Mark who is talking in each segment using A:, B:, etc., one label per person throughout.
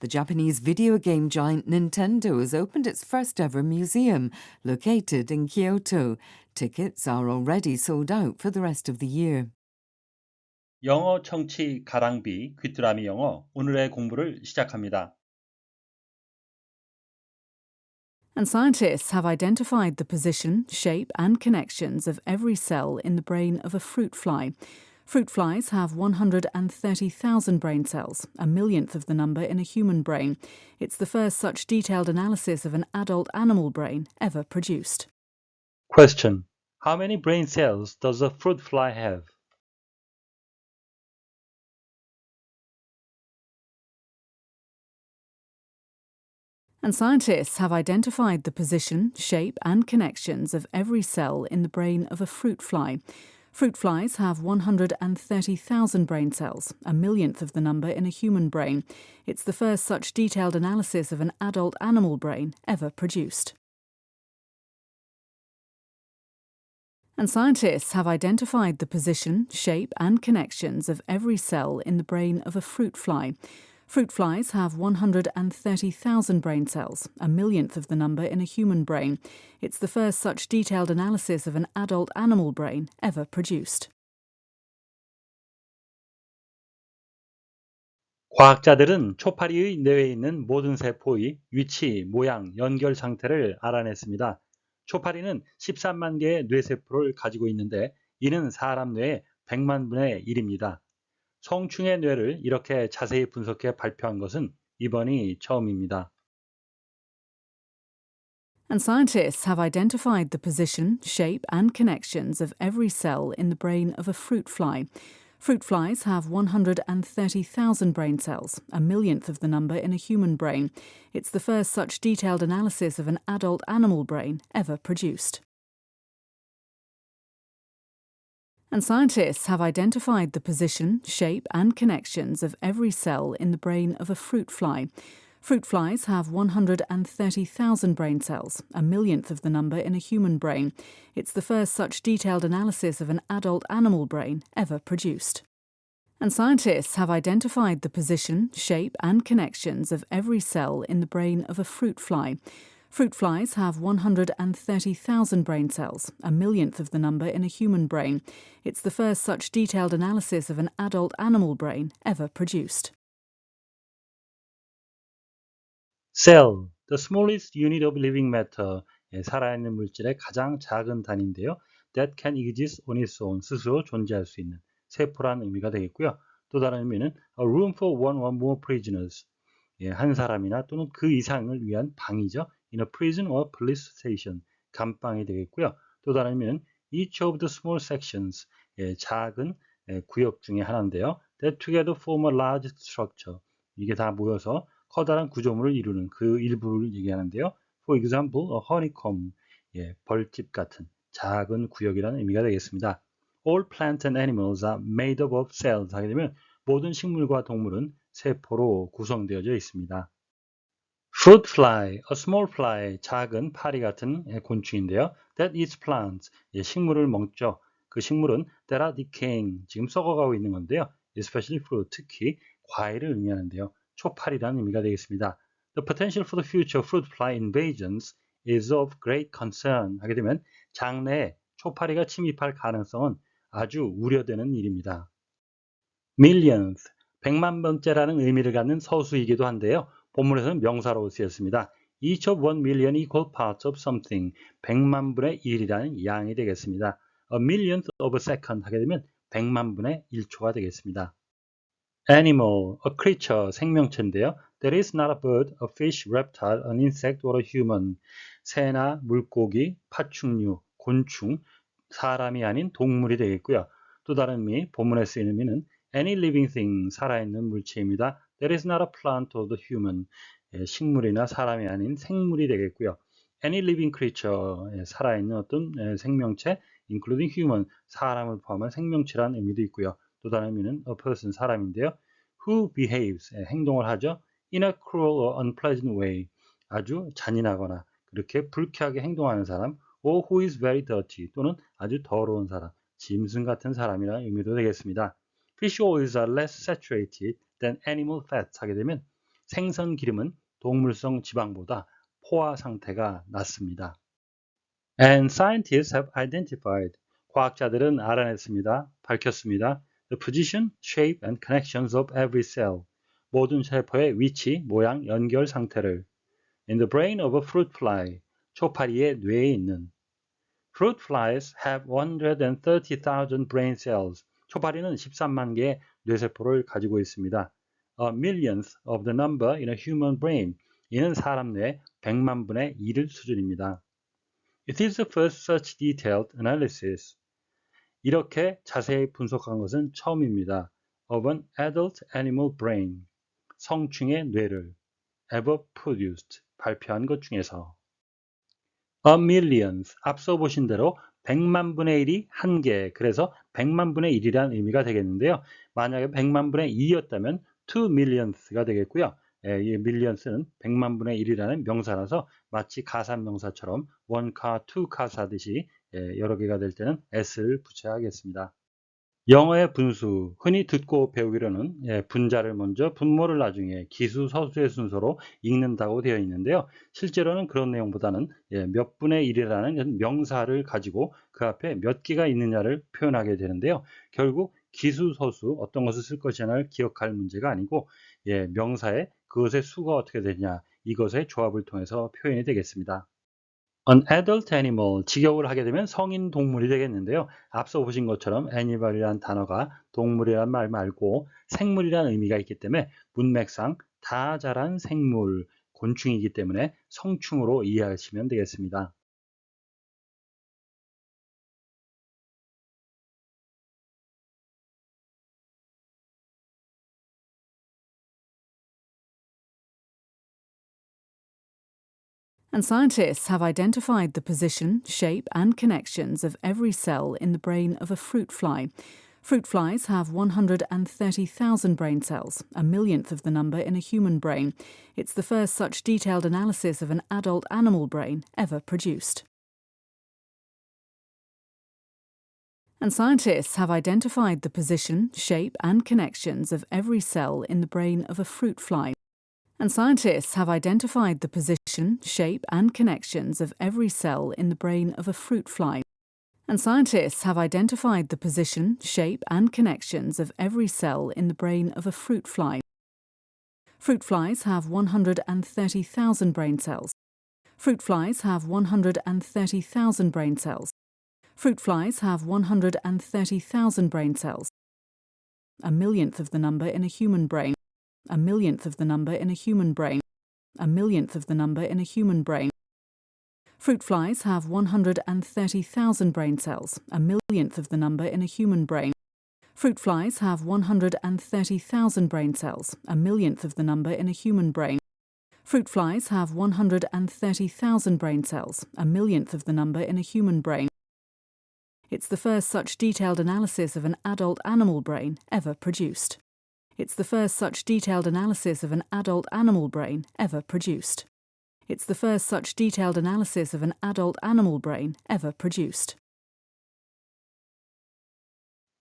A: The Japanese video game giant Nintendo has opened its first ever museum, located in Kyoto. Tickets are already sold out for the rest of the year.
B: 영어 청취 가랑비 귀뚜라미 영어 오늘의 공부를 시작합니다.
C: And scientists have identified the position, shape, and connections of every cell in the brain of a fruit fly. Fruit flies have 130,000 brain cells, a millionth of the number in a human brain. It's the first such detailed analysis of an adult animal brain ever produced.
B: Question. How many brain cells does a fruit fly have?
C: And scientists have identified the position, shape, and connections of every cell in the brain of a fruit fly. Fruit flies have 130,000 brain cells, a millionth of the number in a human brain. It's the first such detailed analysis of an adult animal brain ever produced. And scientists have identified the position, shape, and connections of every cell in the brain of a fruit fly. Fruit flies have 130,000 brain cells, a millionth of the number in a human brain. It's the first such detailed analysis of an adult animal brain ever produced.
B: 과학자들은 초파리의 뇌에 있는 모든 세포의 위치, 모양, 연결 상태를 알아냈습니다. 초파리는 13만 개의 뇌세포를 가지고 있는데 이는 사람 뇌의 100만 분의 1입니다. 성충의 뇌를 이렇게 자세히 분석해 발표한 것은 이번이 처음입니다.
C: And scientists have identified the position, shape, and connections of every cell in the brain of a fruit fly. Fruit flies have 130,000 brain cells, a millionth of the number in a human brain. It's the first such detailed analysis of an adult animal brain ever produced. And scientists have identified the position, shape, and connections of every cell in the brain of a fruit fly. Fruit flies have 130,000 brain cells, a millionth of the number in a human brain. It's the first such detailed analysis of an adult animal brain ever produced. And scientists have identified the position, shape, and connections of every cell in the brain of a fruit fly. Fruit flies have 130,000 brain cells, a millionth of the number in a human brain. It's the first such detailed analysis of an adult animal brain ever produced.
B: Cell, the smallest unit of living matter, 살아있는 물질의 가장 작은 단위인데요. That can exist on its own, 스스로 존재할 수 있는 세포라는 의미가 되겠고요. 또 다른 의미는 a room for one or more prisoners, 한 사람이나 또는 그 이상을 위한 방이죠. in a prison or police station, 감방이 되겠고요. 또 다른 each of the small sections, 작은 구역 중에 하나인데요. that together form a large structure, 이게 다 모여서 커다란 구조물을 이루는 그 일부를 얘기하는데요. For example, a honeycomb, 예, 벌집 같은 작은 구역이라는 의미가 되겠습니다. All plants and animals are made up of cells 하게 되면 모든 식물과 동물은 세포로 구성되어져 있습니다. Fruit fly, a small fly, 작은 파리 같은 곤충인데요. That eats plants, 식물을 먹죠. 그 식물은 that are decaying, 지금 썩어가고 있는 건데요. Especially fruit, 특히 과일을 의미하는데요. 초파리라는 의미가 되겠습니다. The potential for the future fruit fly invasions is of great concern. 하게 되면 장래에 초파리가 침입할 가능성은 아주 우려되는 일입니다. Millionth, 백만 번째라는 의미를 갖는 서수이기도 한데요. 본문에서는 명사로 쓰였습니다. Each of one million equal parts of something. 백만 분의 1이라는 양이 되겠습니다. A millionth of a second 하게 되면 백만 분의 1초가 되겠습니다. Animal, a creature, 생명체인데요. That is not a bird, a fish, reptile, an insect, or a human. 새나 물고기, 파충류, 곤충, 사람이 아닌 동물이 되겠고요. 또 다른 의미, 본문에 쓰이는 의미는 any living thing, 살아있는 물체입니다. That is not a plant or the human. 식물이나 사람이 아닌 생물이 되겠고요. Any living creature, 살아있는 어떤 생명체, including human, 사람을 포함한 생명체라는 의미도 있고요. 또 다른 의미는 a person, 사람인데요. Who behaves, 행동을 하죠. In a cruel or unpleasant way, 아주 잔인하거나 그렇게 불쾌하게 행동하는 사람. or who is very dirty, 또는 아주 더러운 사람, 짐승 같은 사람이라는 의미도 되겠습니다. Fish oils are less saturated than animal fats 하게 되면 생선 기름은 동물성 지방보다 포화 상태가 낮습니다. And scientists have identified. 과학자들은 알아냈습니다. 밝혔습니다. The position, shape and connections of every cell. 모든 세포의 위치, 모양, 연결 상태를 In the brain of a fruit fly. 초파리의 뇌에 있는 Fruit flies have 130,000 brain cells. 초파리는 13만 개의 뇌세포를 가지고 있습니다. A millionth of the number in a human brain. 이는 사람 뇌 100만 분의 1을 수준입니다. It is the first such detailed analysis. 이렇게 자세히 분석한 것은 처음입니다. Of an adult animal brain. 성충의 뇌를 ever produced. 발표한 것 중에서 a millions. 앞서 보신 대로 100만 분의 1이 한 개. 그래서 100만 분의 1이라는 의미가 되겠는데요. 만약에 100만 분의 2였다면 2 millions가 되겠고요. 예, 이 millions는 100만 분의 1이라는 명사라서 마치 가산명사처럼 two cars 하듯이 예, 여러 개가 될 때는 s를 붙여야 하겠습니다. 영어의 분수, 흔히 듣고 배우기로는 예, 분자를 먼저 분모를 나중에 기수, 서수의 순서로 읽는다고 되어 있는데요. 실제로는 그런 내용보다는 예, 몇 분의 1이라는 명사를 가지고 그 앞에 몇 개가 있느냐를 표현하게 되는데요. 결국 기수, 서수 어떤 것을 쓸 것이냐를 기억할 문제가 아니고 예, 명사의 그것의 수가 어떻게 되냐 이것의 조합을 통해서 표현이 되겠습니다. An adult animal, 직역을 하게 되면 성인 동물이 되겠는데요. 앞서 보신 것처럼 animal이라는 단어가 동물이란 말 말고 생물이라는 의미가 있기 때문에 문맥상 다 자란 생물, 곤충이기 때문에 성충으로 이해하시면 되겠습니다.
C: And scientists have identified the position, shape, and connections of every cell in the brain of a fruit fly. Fruit flies have 130,000 brain cells, a millionth of the number in a human brain. It's the first such detailed analysis of an adult animal brain ever produced. And scientists have identified the position, shape, and connections of every cell in the brain of a fruit fly. And scientists have identified the position, shape, and connections of every cell in the brain of a fruit fly. And scientists have identified the position, shape, and connections of every cell in the brain of a fruit fly. Fruit flies have 130,000 brain cells. Fruit flies have 130,000 brain cells. Fruit flies have 130,000 brain cells. A millionth of the number in a human brain a millionth of the number in a human brain, a millionth of the number in a human brain. Fruit flies have 130,000 brain cells, a millionth of the number in a human brain. Fruit flies have 130,000 brain cells, a millionth of the number in a human brain. Fruit flies have 130,000 brain cells, a millionth of the number in a human brain. It's the first such detailed analysis of an adult animal brain ever produced. It's the first such detailed analysis of an adult animal brain ever produced. It's the first such detailed analysis of an adult animal brain ever produced.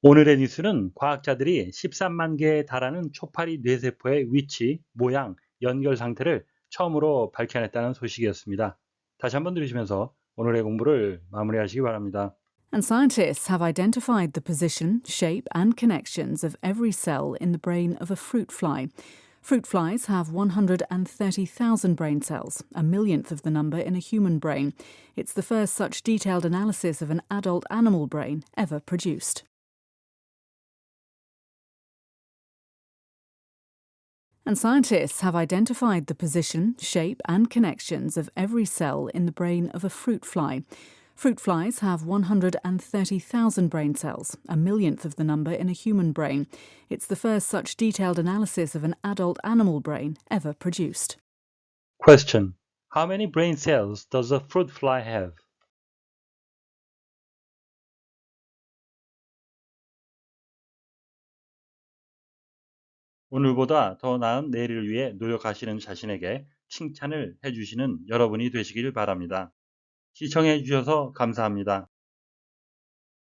B: 오늘의 뉴스는 과학자들이 13만 개에 달하는 초파리 뇌세포의 위치, 모양, 연결 상태를 처음으로 밝혀냈다는 소식이었습니다. 다시 한번 들으시면서 오늘의 공부를 마무리하시기 바랍니다.
C: And scientists have identified the position, shape, and connections of every cell in the brain of a fruit fly. Fruit flies have 130,000 brain cells, a millionth of the number in a human brain. It's the first such detailed analysis of an adult animal brain ever produced. And scientists have identified the position, shape, and connections of every cell in the brain of a fruit fly. Fruit flies have 130,000 brain cells, a millionth of the number in a human brain. It's the first such detailed analysis of an adult animal brain ever produced.
B: Question. How many brain cells does a fruit fly have? 오늘보다 더 나은 내일을 위해 노력하시는 자신에게 칭찬을 해주시는 여러분이 되시길 바랍니다. 시청해 주셔서 감사합니다.